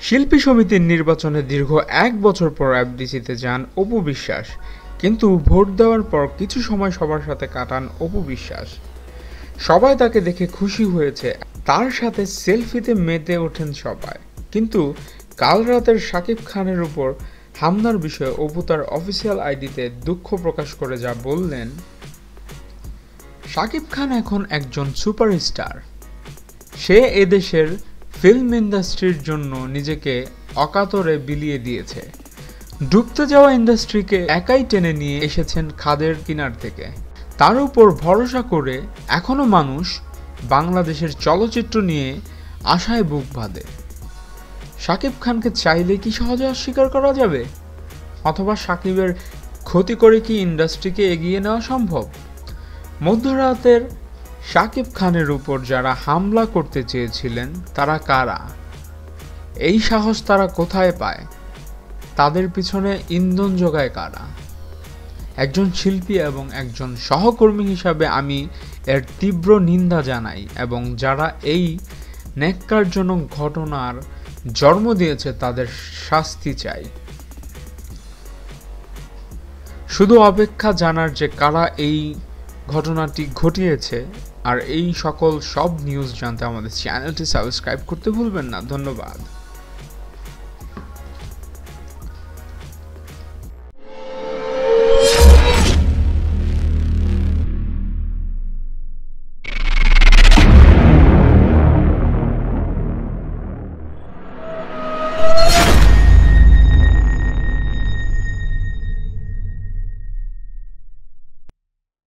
শিল্পী সমিতির নির্বাচনে দীর্ঘ এক বছর পর এফডিসিতে যান অপু বিশ্বাস। কিন্তু ভোট দেওয়ার পর কিছু সময় সবার সাথে কাটান অপু বিশ্বাস। সবাই তাকে দেখে খুশি হয়েছে। তার সাথে সেলফিতে মেতে ওঠেন সবাই। কিন্তু কাল রাতের শাকিব খানের উপর হামলার বিষয়ে অপু তার অফিসিয়াল আইডিতে দুঃখ প্রকাশ করে যা বললেন শাকিব খান এখন একজন সুপারস্টার। সে এদেশের ফিল্ম ইন্ডাস্ট্রির জন্য নিজেকে অকাতরে বিলিয়ে দিয়েছে। ডুবতে যাওয়া ইন্ডাস্ট্রিকে একাই টেনে নিয়ে এসেছেন খাদের কিনার থেকে। তার উপর ভরসা করে এখনও মানুষ বাংলাদেশের চলচ্চিত্র নিয়ে আশায় বুক বাঁধে। শাকিব খানকে চাইলে কি সহজে অস্বীকার করা যাবে? অথবা সাকিবের ক্ষতি করে কি ইন্ডাস্ট্রিকে এগিয়ে নেওয়া সম্ভব? মধ্যরাতের শাকিব খানের উপর যারা হামলা করতে চেয়েছিলেন, তারা কারা? এই সাহস তারা কোথায় পায়? তাদের পিছনে ইন্ধন যোগায় কারা? একজন শিল্পী এবং একজন সহকর্মী হিসাবে আমি এর তীব্র নিন্দা জানাই এবং যারা এই ন্যাক্কারজনক ঘটনার জন্ম দিয়েছে, তাদের শাস্তি চাই। শুধু অপেক্ষা জানার যে কারা এই ঘটনাটি ঘটিয়েছে, আর এই সকল সব নিউজ জানতে আমাদের চ্যানেলটি সাবস্ক্রাইব করতে ভুলবেন না। ধন্যবাদ।